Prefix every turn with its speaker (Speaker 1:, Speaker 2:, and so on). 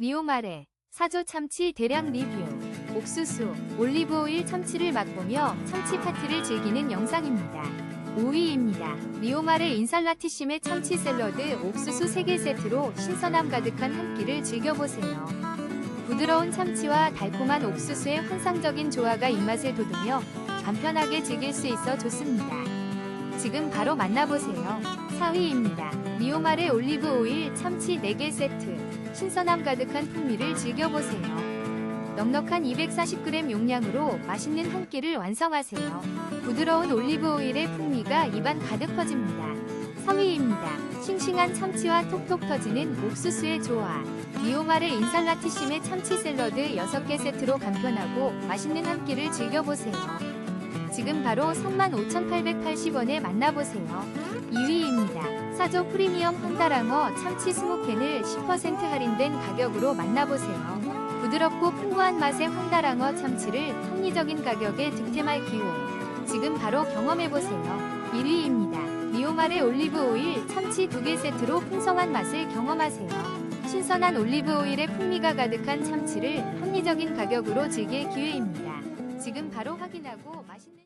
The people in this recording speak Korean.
Speaker 1: 미오마레, 사조 참치 대량 리뷰, 옥수수, 올리브오일 참치를 맛보며 참치 파티를 즐기는 영상입니다. 5위입니다. 미오마레 인살라티심의 참치 샐러드 옥수수 3개 세트로 신선함 가득한 한 끼를 즐겨보세요. 부드러운 참치와 달콤한 옥수수의 환상적인 조화가 입맛을 돋우며 간편하게 즐길 수 있어 좋습니다. 지금 바로 만나보세요. 4위입니다. 미오마레 올리브 오일 참치 4개 세트. 신선함 가득한 풍미를 즐겨보세요. 넉넉한 240g 용량으로 맛있는 한 끼를 완성하세요. 부드러운 올리브 오일의 풍미가 입안 가득 퍼집니다. 3위입니다. 싱싱한 참치와 톡톡 터지는 옥수수의 조화. 미오마레 인살라티심의 참치 샐러드 6개 세트로 간편하고 맛있는 한 끼를 즐겨보세요. 지금 바로 35,880원에 만나보세요. 2위입니다. 사조 프리미엄 황다랑어 참치 20캔을 10% 할인된 가격으로 만나보세요. 부드럽고 풍부한 맛의 황다랑어 참치를 합리적인 가격에 득템할 기호. 지금 바로 경험해보세요. 1위입니다. 미오마레 올리브 오일 참치 2개 세트로 풍성한 맛을 경험하세요. 신선한 올리브 오일의 풍미가 가득한 참치를 합리적인 가격으로 즐길 기회입니다. 지금 바로 확인하고 맛있는